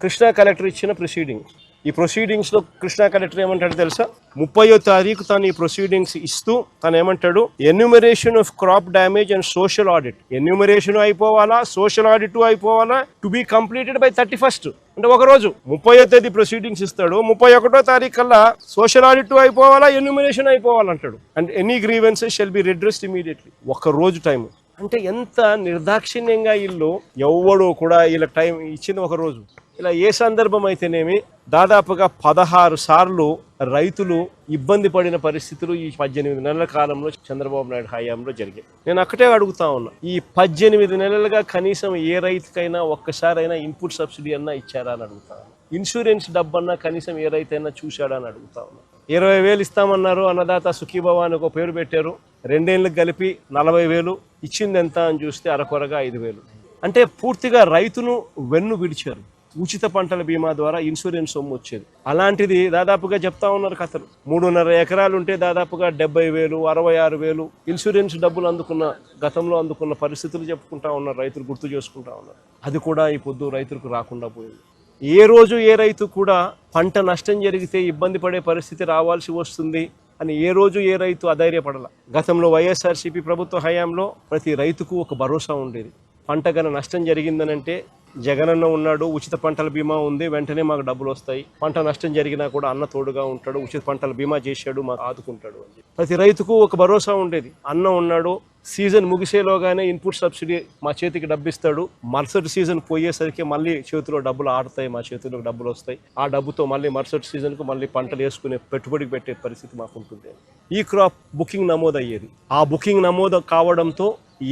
Krishna collector ఇచ్చిన proceeding ఈ ప్రొసీడింగ్స్లో Krishna collector ఏమంటాడు తెలుసా? ముప్పయో తారీఖు తను ఈ ప్రొసీడింగ్స్ ఇస్తూ తను ఏమంటాడు? Enumeration of crop damage and social audit enumeration అయిపోవాలా? Social audit అయిపోవాలా? To be completed by thirty first అంటే ఒక రోజు. ముప్పయో తేదీ ప్రొసీడింగ్స్ ఇస్తాడు. ముప్పై ఒకటో తారీఖు కల్లా సోషల్ ఆడిట్ అయిపోవాలా? Enumeration అయిపోవాలంటాడు and any grievances shall be redressed immediately ఒక రోజు టైం అంటే ఎంత నిర్దాక్షిణ్యంగా వీళ్ళు ఎవ్వడు కూడా వీళ్ళ టైం ఇచ్చింది ఒక రోజు. ఇలా ఏ సందర్భం అయితేనేమి దాదాపుగా పదహారు సార్లు రైతులు ఇబ్బంది పడిన పరిస్థితులు ఈ పద్దెనిమిది నెలల కాలంలో చంద్రబాబు నాయుడు హయాంలో జరిగాయి. నేను అక్కడే అడుగుతా ఉన్నా ఈ పద్దెనిమిది నెలలుగా కనీసం ఏ రైతుకైనా ఒక్కసారైనా ఇన్పుట్ సబ్సిడీ అన్నా ఇచ్చారా అని అడుగుతా ఇన్సూరెన్స్ డబ్బన్నా కనీసం ఏ రైతైనా చూశాడా అని అడుగుతా ఉన్నా. ఇరవై వేలు ఇస్తామన్నారు అన్నదాత సుఖీభవ అని ఒక పేరు పెట్టారు. రెండేళ్ళకి కలిపి నలభై వేలు ఇచ్చింది ఎంత అని చూస్తే అరకొరగా ఐదు వేలు. అంటే పూర్తిగా రైతును వెన్ను విడిచారు. ఉచిత పంటల బీమా ద్వారా ఇన్సూరెన్స్ సొమ్ము వచ్చేది. అలాంటిది దాదాపుగా చెప్తా ఉన్నారు కథలు. మూడున్నర ఎకరాలు ఉంటే దాదాపుగా డెబ్బై వేలు అరవై ఆరు వేలు ఇన్సూరెన్స్ డబ్బులు అందుకున్న గతంలో అందుకున్న పరిస్థితులు చెప్పుకుంటా ఉన్నారు రైతులు గుర్తు చేసుకుంటా ఉన్నారు. అది కూడా ఈ పొద్దు రైతులకు రాకుండా పోయింది. ఏ రోజు ఏ రైతు కూడా పంట నష్టం జరిగితే ఇబ్బంది పడే పరిస్థితి రావాల్సి వస్తుంది అని ఏ రోజు ఏ రైతు అధైర్యపడాల. గతంలో వైఎస్ఆర్సీపీ ప్రభుత్వ హయాంలో ప్రతి రైతుకు ఒక భరోసా ఉండేది. పంట గన నష్టం జరిగిందనంటే జగనన్న ఉన్నాడు ఉచిత పంటల బీమా ఉంది వెంటనే మాకు డబ్బులు వస్తాయి. పంట నష్టం జరిగినా కూడా అన్న తోడుగా ఉంటాడు ఉచిత పంటల బీమా చేశాడు మాకు ఆదుకుంటాడు అని ప్రతి రైతుకు ఒక భరోసా ఉండేది. అన్న ఉన్నాడు సీజన్ ముగిసేలోగానే ఇన్పుట్ సబ్సిడీ మా చేతికి డబ్బిస్తాడు. మరుసటి సీజన్ పోయేసరికి మళ్ళీ చేతిలో డబ్బులు ఆడతాయి మా చేతిలో డబ్బులు వస్తాయి. ఆ డబ్బుతో మళ్ళీ మరుసటి సీజన్కు మళ్ళీ పంటలు వేసుకునే పెట్టుబడికి పెట్టే పరిస్థితి మాకు ఉంటుంది. ఈ క్రాప్ బుకింగ్ నమోదు అయ్యేది ఆ బుకింగ్ నమోదు కావడంతో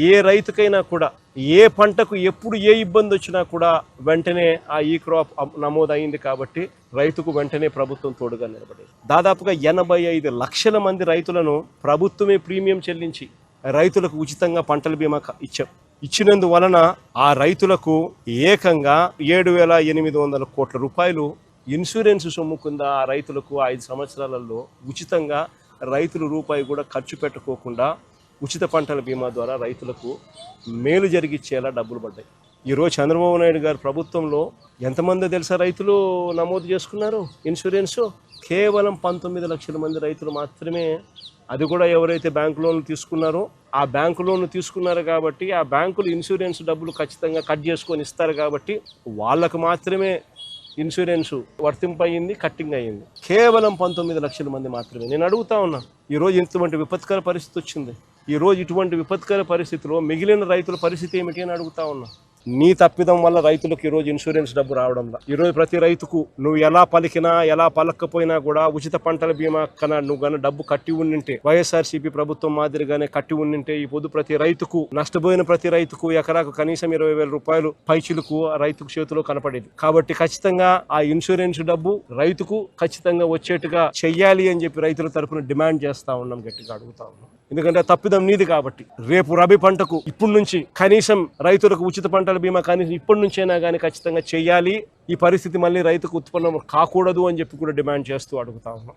ఏ రైతుకైనా కూడా ఏ పంటకు ఎప్పుడు ఏ ఇబ్బంది వచ్చినా కూడా వెంటనే ఆ ఈ క్రాప్ నమోదైంది కాబట్టి రైతుకు వెంటనే ప్రభుత్వం తోడుగా నిలబడేది. దాదాపుగా ఎనభై ఐదు లక్షల మంది రైతులను ప్రభుత్వమే ప్రీమియం చెల్లించి రైతులకు ఉచితంగా పంటల బీమా ఇచ్చాం ఇచ్చినందువలన ఆ రైతులకు ఏకంగా ఏడు వేల ఎనిమిది వందల కోట్ల రూపాయలు ఇన్సూరెన్స్ సొమ్ము కింద ఆ రైతులకు ఐదు సంవత్సరాలలో ఉచితంగా రైతులు రూపాయి కూడా ఖర్చు పెట్టుకోకుండా ఉచిత పంటల బీమా ద్వారా రైతులకు మేలు జరిగిచ్చేలా డబ్బులు పడ్డాయి. ఈరోజు చంద్రబాబు నాయుడు గారు ప్రభుత్వంలో ఎంతమంది తెలుసా రైతులు నమోదు చేసుకున్నారు? ఇన్సూరెన్స్? కేవలం పంతొమ్మిది లక్షల మంది రైతులు మాత్రమే. అది కూడా ఎవరైతే బ్యాంకు లోన్లు తీసుకున్నారో ఆ బ్యాంకు లోన్లు తీసుకున్నారు కాబట్టి ఆ బ్యాంకులు ఇన్సూరెన్స్ డబ్బులు ఖచ్చితంగా కట్ చేసుకొని ఇస్తారు కాబట్టి వాళ్ళకు మాత్రమే ఇన్సూరెన్స్ వర్తింపయింది కట్టింగ్ అయ్యింది. కేవలం పంతొమ్మిది లక్షల మంది మాత్రమే. నేను అడుగుతా ఉన్నా ఈరోజు ఇటువంటి విపత్కర పరిస్థితి వచ్చింది. ఈరోజు ఇటువంటి విపత్కర పరిస్థితిలో మిగిలిన రైతుల పరిస్థితి ఏమిటి అని అడుగుతా ఉన్నా. నీ తప్పిదం వల్ల రైతులకు ఈరోజు ఇన్సూరెన్స్ డబ్బు రావడంలా. ఈరోజు ప్రతి రైతుకు నువ్వు ఎలా పలికినా ఎలా పలకపోయినా కూడా ఉచిత పంటల బీమా కన్నా నువ్వు గన డబ్బు కట్టి ఉండింటే వైఎస్ఆర్సీపీ ప్రభుత్వం మాదిరిగానే కట్టి ఉండింటే ఈ పొద్దు ప్రతి రైతుకు నష్టపోయిన ప్రతి రైతుకు ఎకరాకు కనీసం ఇరవై వేల రూపాయలు పైచిలకు రైతుకు చేతిలో కనపడేది. కాబట్టి ఖచ్చితంగా ఆ ఇన్సూరెన్స్ డబ్బు రైతుకు ఖచ్చితంగా వచ్చేట్టుగా చెయ్యాలి అని చెప్పి రైతుల తరపున డిమాండ్ చేస్తా ఉన్నాం గట్టిగా అడుగుతా ఉన్నాం. ఎందుకంటే తప్పిదం నీది కాబట్టి. రేపు రబీ పంటకు ఇప్పటి నుంచి కనీసం రైతులకు ఉచిత పంటల బీమా కనీసం ఇప్పటి నుంచైనా కానీ ఖచ్చితంగా చేయాలి. ఈ పరిస్థితి మళ్ళీ రైతుకు ఉత్పన్నం కాకూడదు అని చెప్పి కూడా డిమాండ్ చేస్తూ అడుగుతా ఉన్నాం.